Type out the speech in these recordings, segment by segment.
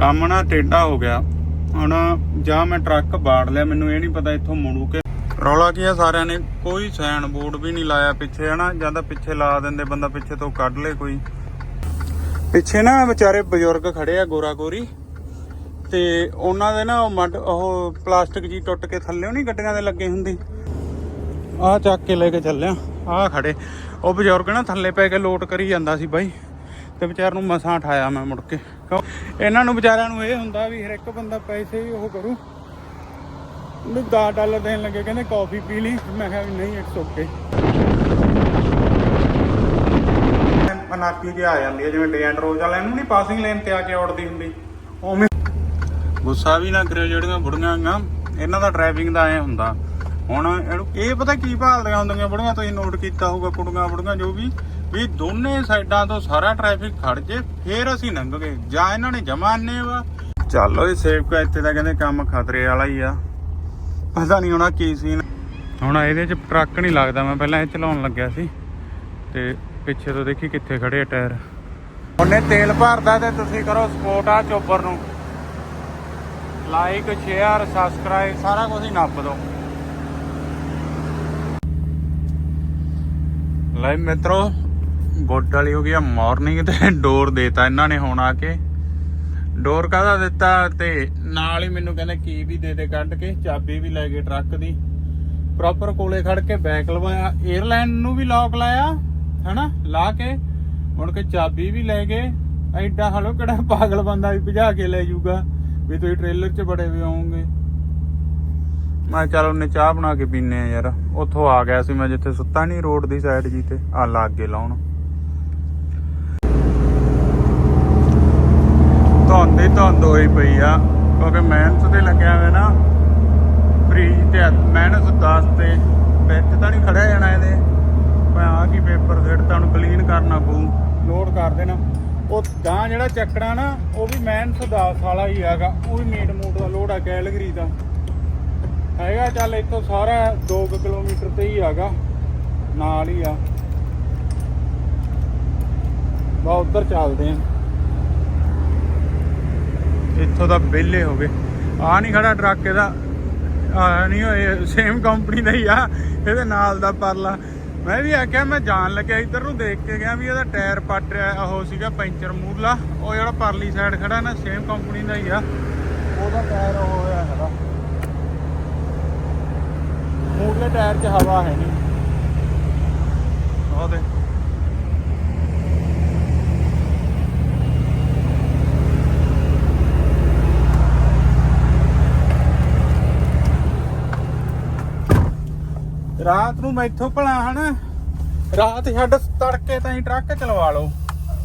ਕੰਮ ਨਾ ਟੇਢਾ ਹੋ ਗਿਆ। ਹੁਣ ਜਾਂ ਮੈਂ ਟਰੱਕ ਬਾੜ ਲਿਆ, ਮੈਨੂੰ ਇਹ ਨਹੀਂ ਪਤਾ ਇੱਥੋਂ ਮੁੜੂ ਕੇ। ਰੌਲਾ ਕੀ ਆ ਸਾਰਿਆਂ ਨੇ, ਕੋਈ ਸਾਈਨ ਬੋਰਡ ਵੀ ਨਹੀਂ ਲਾਇਆ ਪਿੱਛੇ, ਹਨਾ? ਜਾਂ ਤਾਂ ਪਿੱਛੇ ਲਾ ਦਿੰਦੇ ਬੰਦਾ, ਪਿੱਛੇ ਤੋਂ ਕੱਢ ਲੇ ਕੋਈ। ਪਿੱਛੇ ਨਾ ਵਿਚਾਰੇ ਬਜ਼ੁਰਗ ਖੜੇ ਆ ਗੋਰਾ ਗੋਰੀ। ਤੇ ਉਹਨਾਂ ਦੇ ਨਾ ਉਹ ਮੱਡ, ਉਹ ਪਲਾਸਟਿਕ ਜੀ ਟੁੱਟ ਕੇ ਥੱਲੇ ਨਹੀਂ ਗੱਡੀਆਂ ਦੇ ਲੱਗੇ ਹੁੰਦੀ। ਆਹ ਚੱਕ ਕੇ ਲੈ ਕੇ ਚੱਲਿਆ, ਆਹ ਖੜੇ। ਉਹ ਬਜ਼ੁਰਗ ਨਾ ਥੱਲੇ ਪੈ ਕੇ ਲੋਟ ਕਰੀ ਜਾਂਦਾ ਸੀ ਬਾਈ। ਤੇ ਵਿਚਾਰ ਨੂੰ ਮਸਾਂ ਉਠਾਇਆ ਮੈਂ ਮੁੜ ਕੇ। ਇਹਨਾਂ ਨੂੰ ਵਿਚਾਰਿਆਂ ਨੂੰ ਇਹ ਹੁੰਦਾ ਵੀ ਹਰ ਇੱਕ ਬੰਦਾ ਪੈਸੇ ਵੀ ਉਹ ਕਰੂ। ਉਹਨੂੰ 10 ਡਾਲਰ ਦੇਣ ਲੱਗੇ ਕਹਿੰਦੇ ਕਾਫੀ ਪੀ ਲਈ। ਮੈਂ ਕਿਹਾ ਵੀ ਨਹੀਂ ਇਟਸ ਓਕੇ ਮਨਾਕੀ ਜਿਹਾ ਆ ਜਾਂਦੀ ਹੈ, ਜਿਵੇਂ ਡੈਂਟ ਰੋਜ਼ ਵਾਲਿਆਂ ਨੂੰ ਨਹੀਂ ਪਾਸਿੰਗ ਲੇਨ ਤੇ ਆ ਕੇ ਔੜਦੀ ਹੁੰਦੀ। ਉਵੇਂ ਗੁੱਸਾ ਵੀ ਨਾ ਕਰਿਓ ਜਿਹੜੀਆਂ ਬੁੜੀਆਂ ਆਂ ਇਹਨਾਂ ਦਾ ਡਰਾਈਵਿੰਗ ਦਾ ਐ ਹੁੰਦਾ। ਹੁਣ ਇਹਨੂੰ ਇਹ ਪਤਾ ਕੀ ਭਾਲਦੀਆਂ ਹੁੰਦੀਆਂ? ਬੁੜੀਆਂ ਤੁਸੀਂ ਨੋਟ ਕੀਤਾ ਹੋਊਗਾ ਕੁੜੀਆਂ ਬੁੜੀਆਂ ਜੋ ਵੀ ਵੀ ਦੋਨੇ ਸਾਈਡਾਂ ਤੋਂ ਸਾਰਾ ਟ੍ਰੈਫਿਕ ਖੜ ਜੇ, ਫੇਰ ਅਸੀਂ ਲੰਘ ਗਏ। ਜਾਂ ਇਹਨਾਂ ਨੇ ਜਮਾਨੇ ਵਾ। ਚੱਲੋ ਇਹ ਸੇਵਕਾ ਇੱਥੇ ਦਾ ਕਹਿੰਦੇ ਕੰਮ ਖਤਰੇ ਵਾਲਾ ਹੀ ਆ। ਪਤਾ ਨਹੀਂ ਹੋਣਾ ਕੀ ਸੀਨ ਹੁਣ ਇਹਦੇ ਚ ਟਰੱਕ ਨਹੀਂ ਲੱਗਦਾ, ਮੈਂ ਪਹਿਲਾਂ ਇਹ ਚਲਾਉਣ ਲੱਗਿਆ ਸੀ। ਤੇ ਪਿੱਛੇ ਤੋਂ ਦੇਖੀ ਕਿੱਥੇ ਖੜੇ ਆ ਟਾਇਰ। ਉਹਨੇ ਤੇਲ ਭਰਦਾ ਤੇ ਤੁਸੀਂ ਕਰੋ ਸਪੋਰਟ ਆ ਚੋਬਰ ਨੂੰ। ਲਾਈਕ ਸ਼ੇਅਰ ਸਬਸਕ੍ਰਾਈਬ ਸਾਰਾ ਕੁਝ ਹੀ ਨੱਪ ਦੋ ਲਾਈਵ ਮਿੱਤਰੋ ਗੁੱਡ ਵਾਲੀ ਹੋ ਗਈ ਆ ਮਾਰਨਿੰਗ ਤੇ ਡੋਰ ਦੇਤਾ ਇਹਨਾਂ ਨੇ ਹੁਣ ਆ ਕੇ। ਡੋਰ ਕਾਹਦਾ ਦਿੱਤਾ ਤੇ ਨਾਲ ਹੀ ਮੈਨੂੰ ਕਹਿੰਦੇ ਕੀ ਵੀ ਦੇ ਦੇ ਕੱਢ ਕੇ, ਚਾਬੀ ਵੀ ਲੈ ਗਏ ਟਰੱਕ ਦੀ। ਪ੍ਰੋਪਰ ਕੋਲੇ ਖੜ ਕੇ ਬੈਕ ਲਵਾਇਆ 에ਅਰਲਾਈਨ ਨੂੰ ਵੀ ਲੌਕ ਲਾਇਆ, ਹਨਾ? ਲਾ ਕੇ, ਮੁੜ ਕੇ ਚਾਬੀ ਵੀ ਲੈ ਗਏ। ਐਡਾ ਹਲੋ ਕਿਹੜਾ ਪਾਗਲ ਬੰਦਾ ਵੀ ਭਜਾ ਕੇ ਲੈ ਜਾਊਗਾ, ਵੀ ਤੁਸੀਂ ਟ੍ਰੇਲਰ 'ਚ ਬੜੇ ਵੀ ਆਉਂਗੇ ਮੈਂ ਕਿਹਾ ਚੱਲ ਉਹਨੇ ਚਾਹ ਬਣਾ ਕੇ ਪੀਨੇ ਆ ਯਾਰ। ਉੱਥੋਂ ਆ ਗਿਆ ਸੀ ਮੈਂ ਜਿੱਥੇ ਸੁੱਤਾ ਨਹੀਂ ਰੋਡ ਦੀ ਸਾਈਡ ਜੀ ਤੇ, ਆ ਲਾਗੇ ਲਾਉਣ। ਧੁੰਦ ਹੀ ਧੁੰਦ ਹੋਈ ਪਈ ਆ ਕਿਉਂਕਿ ਮਿਹਨਤ ਤੇ ਲੱਗਿਆ ਹੋਇਆ ਨਾ ਫ੍ਰੀਜ ਤੇ ਆ, ਮਿਹਨਤ 10 ਤੇ ਵਿੱਚ ਤਾਂ ਨਹੀਂ ਖੜਿਆ ਜਾਣਾ ਇਹਦੇ। ਮੈਂ ਆ ਕੀ ਪੇਪਰ ਸਿੱਟ ਤਾਂ ਕਲੀਨ ਕਰਨਾ ਪਊ ਲੋਡ ਕਰ ਦੇਣਾ। ਉਹ ਗਾਂ ਜਿਹੜਾ ਚੱਕਣਾ ਨਾ ਉਹ ਵੀ ਮਿਹਨਤ 10 ਵਾਲਾ ਹੀ ਹੈਗਾ ਉਹ ਵੀ ਮੀਟ ਮੂਟ ਦਾ ਲੋਡ ਆ ਕੈਲਗਰੀ ਦਾ। ਹੈਗਾ ਚੱਲ ਇੱਥੋਂ ਸਾਰਾ 2 ਕਿਲੋਮੀਟਰ ਤੇ ਹੀ ਹੈਗਾ ਨਾਲ ਹੀ ਆ। ਬਾ ਉੱਧਰ ਚੱਲਦੇ ਆ। ਇੱਥੋਂ ਦਾ ਵਿਹਲੇ ਹੋ ਗਏ ਆ ਨਹੀਂ ਖੜਾ ਟਰੱਕ ਇਹਦਾ। ਆ ਨਹੀਂ ਹੋਏ ਸੇਮ ਕੰਪਨੀ ਦਾ ਹੀ ਆ। ਇਹਦੇ ਨਾਲ ਦਾ ਪਰਲਾ। ਮੈਂ ਵੀ ਆਖਿਆ, ਮੈਂ ਜਾਣ ਲੱਗਿਆ ਇੱਧਰ ਨੂੰ ਦੇਖ ਕੇ ਗਿਆ ਵੀ ਇਹਦਾ ਟਾਇਰ ਪੱਟ ਰਿਹਾ। ਉਹ ਸੀਗਾ ਪੈਂਚਰ ਮੂਰਲਾ। ਉਹ ਜਿਹੜਾ ਪਰਲੀ ਸਾਈਡ ਖੜਾ ਨਾ ਸੇਮ ਕੰਪਨੀ ਦਾ ਹੀ ਆ। ਉਹਦਾ ਟਾਇਰ ਉਹ ਹੋਇਆ ਹੈਗਾ। ਮੂਰਲੇ ਟਾਇਰ 'ਚ ਹਵਾ ਹੈ ਨਹੀਂ। ਉਹ ਦੇ ਰਾਤ ਨੂੰ ਮੈਥੋਂ ਭਲਾ ਹਨਾ? ਰਾਤ ਛੱਡ ਤੜਕੇ ਤਾਈਂ ਟਰੱਕ ਚਲਵਾ ਲਓ।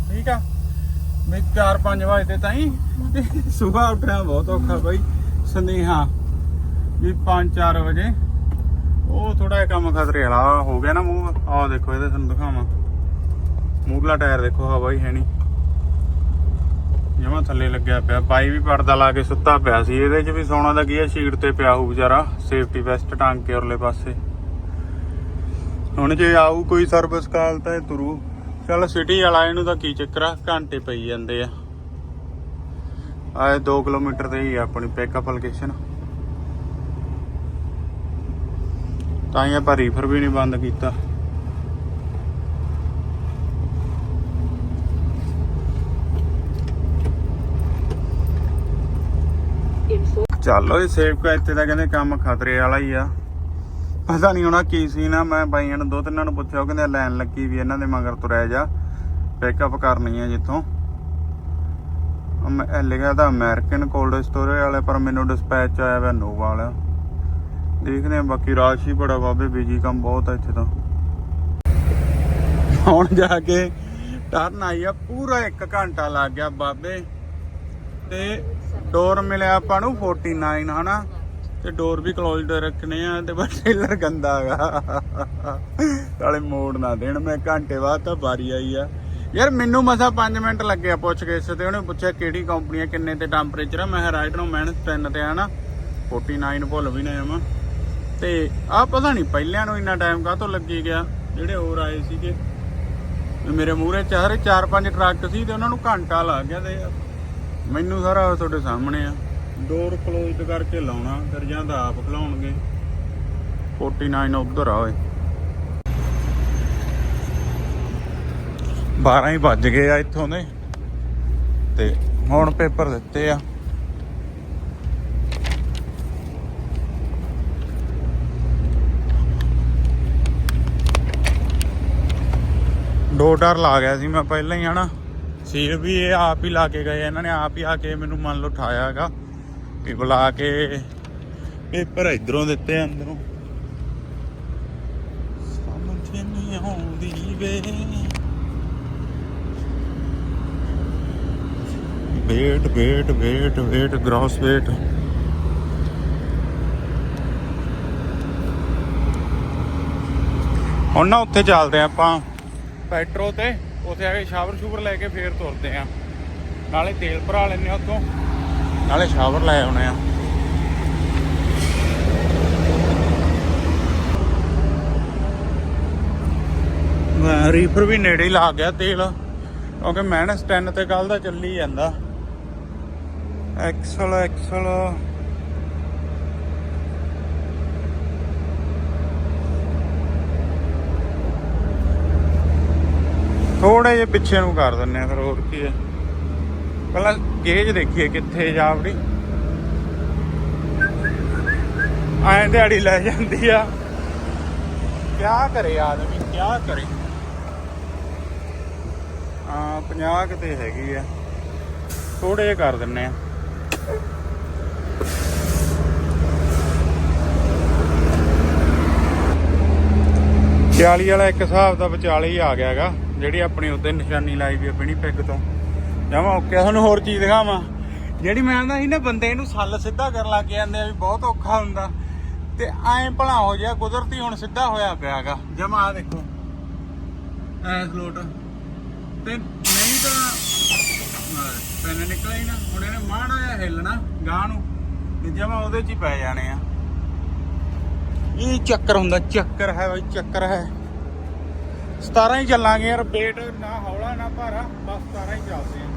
ਠੀਕ ਆ? ਵੀ 4-5 ਵਜੇ ਤਾਈਂ ਸਵੇਰ ਉੱਠਣਾ ਬਹੁਤ ਔਖਾ ਬਾਈ ਸੰਦੇਹਾ ਵੀ 5-4 ਵਜੇ। ਉਹ ਥੋੜਾ ਜਿਹਾ ਕੰਮ ਖਤਰੇ ਵਾਲਾ ਹੋ ਗਿਆ ਨਾ ਮੂੰਹ। ਆਹ ਦੇਖੋ, ਇਹਦੇ ਤੁਹਾਨੂੰ ਦਿਖਾਵਾਂ। ਮੂਹਰਲਾ ਟਾਇਰ ਦੇਖੋ, ਹਵਾ ਹੀ ਹੈ ਨਹੀਂ। ਜਮਾ ਥੱਲੇ ਲੱਗਿਆ ਪਿਆ। ਬਾਈ ਵੀ ਪਰਦਾ ਲਾ ਕੇ ਸੁੱਤਾ ਪਿਆ ਸੀ। ਇਹਦੇ 'ਚ ਵੀ ਸੋਨਾ ਦਾ ਕੀ ਹੈ ਸ਼ੀਟ ਤੇ ਪਿਆ ਹੋਊ ਵਿਚਾਰਾ। ਸੇਫਟੀ ਵੈਸਟ ਟਾਂਗ ਕੇ ਉਰਲੇ ਪਾਸੇ। ਹੁਣ ਜੇ ਆਊ ਕੋਈ ਸਰਵਿਸ ਕਾਲ ਤਾਂ ਇਹ ਤੁਰੂ। ਚੱਲ ਸਿਟੀ ਵਾਲਾ ਇਹਨੂੰ ਤਾਂ ਕੀ ਚੱਕਰ ਆ? ਘੰਟੇ ਪਈ ਜਾਂਦੇ ਆ। ਆਏ 2 ਕਿਲੋਮੀਟਰ ਤੇ ਹੀ ਆ ਆਪਣੀ ਪਿਕਅਪ ਲੋਕੇਸ਼ਨ ਤਾਂ ਹੀ ਆਪਾਂ ਰੀਫਰ ਵੀ ਨਹੀਂ ਬੰਦ ਕੀਤਾ। ਚੱਲੋ ਇਹ ਸੇਵਕਾ ਇੱਥੇ ਦਾ ਕਹਿੰਦੇ ਕੰਮ ਖਤਰੇ ਵਾਲਾ ਹੀ ਆ। ਪਤਾ ਨਹੀਂ ਹੋਣਾ ਕੀ ਸੀ ਨਾ, ਮੈਂ ਬਾਈਆਂ ਨੂੰ ਦੋ ਤਿੰਨਾਂ ਨੂੰ ਪੁੱਛਿਆ, ਉਹ ਕਹਿੰਦੇ ਲਾਈਨ ਲੱਗੀ ਵੀ ਇਹਨਾਂ ਦੇ ਮਗਰ ਤੁਰਿਆ ਜਾ ਪਿਕਅਪ ਕਰਨੀ ਹੈ ਜਿੱਥੋਂ। ਮੈਂ ਲਿਖਿਆ ਤਾਂ ਅਮਰੀਕਨ ਕੋਲਡ ਸਟੋਰੇਜ ਵਾਲੇ, ਪਰ ਮੈਨੂੰ ਡਿਸਪੈਚ ਆਇਆ ਵਾ ਨੋਵਾ ਵਾਲਾ ਦੇਖਦੇ ਆ, ਬਾਕੀ ਰਾਸ਼ ਹੀ ਬੜਾ ਬਾਬੇ ਬੀਜੀ ਕੰਮ ਬਹੁਤ ਆ ਇੱਥੇ ਤਾਂ। ਹੁਣ ਜਾ ਕੇ ਟਰਨ ਆਈ ਆ, ਪੂਰਾ 1 ਘੰਟਾ ਲੱਗ ਗਿਆ ਬਾਬੇ। ਤੇ ਡੋਰ ਮਿਲਿਆ ਆਪਾਂ ਨੂੰ 49 ਹਨਾ? ਤੇ ਡੋਰ ਵੀ ਕਲੋਜ਼ਡ ਰੱਖਣੇ ਆ ਤੇ ਬਸ ਟੇਲਰ ਗੰਦਾ ਹੈਗਾ। ਨਾਲੇ ਮੋੜ ਨਾ ਦੇਣ, ਮੈਂ ਘੰਟੇ ਬਾਅਦ ਤਾਂ ਵਾਰੀ ਆਈ ਆ। ਯਾਰ ਮੈਨੂੰ ਮਸਾ 5 ਮਿੰਟ ਲੱਗੇ ਆ ਪੁੱਛ ਕੇ ਤੇ, ਉਹਨੇ ਪੁੱਛਿਆ ਕਿਹੜੀ ਕੰਪਨੀ ਆ, ਕਿੰਨੇ ਤੇ ਟੈਂਪਰੇਚਰ ਆ। ਮੈਂ ਕਿਹਾ ਰਾਈਟ ਨੂੰ ਮੈਂ 3 ਤੇ ਆ ਨਾ 49 ਭੁੱਲ ਵੀ ਨਾ ਜਾਵਾਂ। ਤੇ ਆ ਪਤਾ ਨਹੀਂ ਪਹਿਲਿਆਂ ਨੂੰ ਇੰਨਾ ਟਾਈਮ ਕਾਹ ਤੋਂ ਲੱਗੀ ਗਿਆ, ਜਿਹੜੇ ਹੋਰ ਆਏ ਸੀਗੇ। ਮੇਰੇ ਮੂਹਰੇ ਚਾਰੇ ਚਾਰ ਪੰਜ ਟਰੱਕ ਸੀ ਤੇ ਉਹਨਾਂ ਨੂੰ ਘੰਟਾ ਲੱਗ ਗਿਆ ਤੇ ਮੈਨੂੰ ਸਾਰਾ ਤੁਹਾਡੇ ਸਾਹਮਣੇ ਆ। ਡੋਰ ਕਲੋਜ਼ਡ ਕਰਕੇ ਲਾਉਣਾ ਫਿਰ ਜਾਂ ਤਾਂ ਆਪ ਖਲਾਉਣਗੇ। 49 ਉਧਰ ਆ ਓਏ। 12 ਹੀ ਵੱਜ ਗਏ ਆ ਇੱਥੋਂ ਦੇ। ਤੇ ਹੁਣ ਪੇਪਰ ਦਿੱਤੇ ਆ। ਦੋ ਡਰ ਲਾ ਗਿਆ ਸੀ ਮੈਂ ਪਹਿਲਾਂ ਹੀ ਹਨਾ। ਸੀਲ ਵੀ ਇਹ ਆਪ ਹੀ ਲਾ ਕੇ ਗਏ ਇਹਨਾਂ ਨੇ ਆਪ ਹੀ ਆ ਕੇ ਮੈਨੂੰ ਮੰਨ ਲਓ ਉਠਾਇਆ ਹੈਗਾ। ਵੀ ਬੁਲਾ ਕੇ ਪੇਪਰ ਇਧਰੋਂ ਦਿੱਤੇ ਅੰਦਰੋਂ। ਸਮਝ ਨਹੀਂ ਆਉਂਦੀ ਵੇ। Weight weight weight weight, gross weight. ਹੁਣ ਨਾ ਉੱਥੇ ਚੱਲਦੇ ਆ ਆਪਾਂ। ਪੈਟਰੋ ਤੇ, ਉੱਥੇ ਆ ਕੇ ਸ਼ਾਵਰ ਸ਼ੂਵਰ ਲੈ ਕੇ ਫੇਰ ਤੁਰਦੇ ਆ। ਨਾਲੇ ਤੇਲ ਭਰਾ ਲੈਨੇ ਆ ਉੱਥੋਂ। ਨਾਲੇ ਸ਼ਾਵਰ ਲੈ ਆਉਣੇ ਆ। ਰੀਫਰ ਵੀ ਨੇੜੇ ਹੀ ਲਾ ਗਿਆ ਤੇਲ, ਕਿਉਂਕਿ ਮੈਨਸ 10 ਤੇ ਕੱਲ ਦਾ ਚੱਲੀ ਜਾਂਦਾ। ਐਕਸਲ ਐਕਸਲ ਥੋੜੇ ਜਿਹੇ ਪਿੱਛੇ ਨੂੰ ਕਰ ਦਿੰਨੇ ਆ, ਫਿਰ ਹੋਰ ਕੀ ਹੈ। ਪਹਿਲਾਂ ਗੇਜ ਦੇਖੀਏ ਕਿੱਥੇ ਜਾਵੜੀ ਐਂ ਦਿਹਾੜੀ ਲੈ ਜਾਂਦੀ ਆ। ਕਿਆ ਕਰੇ ਆਦਮੀ, ਕਿਆ ਕਰੇ। ਆ 50 ਕਿਤੇ ਹੈਗੀ ਆ। ਥੋੜੇ ਜਿਹੇ ਕਰ ਦਿੰਨੇ ਆ। ਚਾਲੀ ਵਾਲਾ ਇੱਕ ਹਿਸਾਬ ਦਾ ਵਿਚਾਲੇ ਹੀ ਆ ਗਿਆ ਹੈਗਾ, ਜਿਹੜੀ ਆਪਣੀ ਉੱਤੇ ਨਿਸ਼ਾਨੀ ਲਾਈ ਵੀ ਆ ਬਿਨੀ ਪੈਗ ਤੋਂ। ਜਮਾ ਓਕੇ, ਤੁਹਾਨੂੰ ਹੋਰ ਚੀਜ਼ ਦਿਖਾਵਾਂ। ਜਿਹੜੀ ਮੈਂ ਆਂਦਾ ਸੀ ਨਾ, ਬੰਦੇ ਇਹਨੂੰ ਸੱਲ ਸਿੱਧਾ ਕਰਨ ਲੱਗ ਜਾਂਦੇ ਆ ਵੀ ਬਹੁਤ ਔਖਾ ਹੁੰਦਾ। ਤੇ ਐਂ ਭਲਾ ਹੋ ਜਾ ਕੁਦਰਤੀ ਹੁਣ ਸਿੱਧਾ ਹੋਇਆ ਪਿਆਗਾ। ਜਮਾ ਆ ਦੇਖੋ ਐਸ ਲੋਟ ਤੇ ਨਹੀਂ ਤਾਂ ਪੈਨ ਨਿਕਲਿਆ ਹੀ ਨਾ, ਹੁਣ ਇਹਨੇ ਮਾੜਾ ਜਿਹਾ ਹਿੱਲਣਾ ਗਾਂ ਨੂੰ, ਤੇ ਜਮਾ ਉਹਦੇ ਚ ਹੀ ਪੈ ਜਾਣੇ ਆ। ਇਹ ਚੱਕਰ ਹੁੰਦਾ, ਚੱਕਰ ਹੈ ਬਈ, ਚੱਕਰ ਹੈ। 17 ਹੀ ਚੱਲਾਂਗੇ ਯਾਰ ਵੇਟ ਨਾ ਹੌਲਾ ਨਾ ਭਾਰਾ, ਬਸ 17 ਹੀ ਚੱਲਦੇ ਆ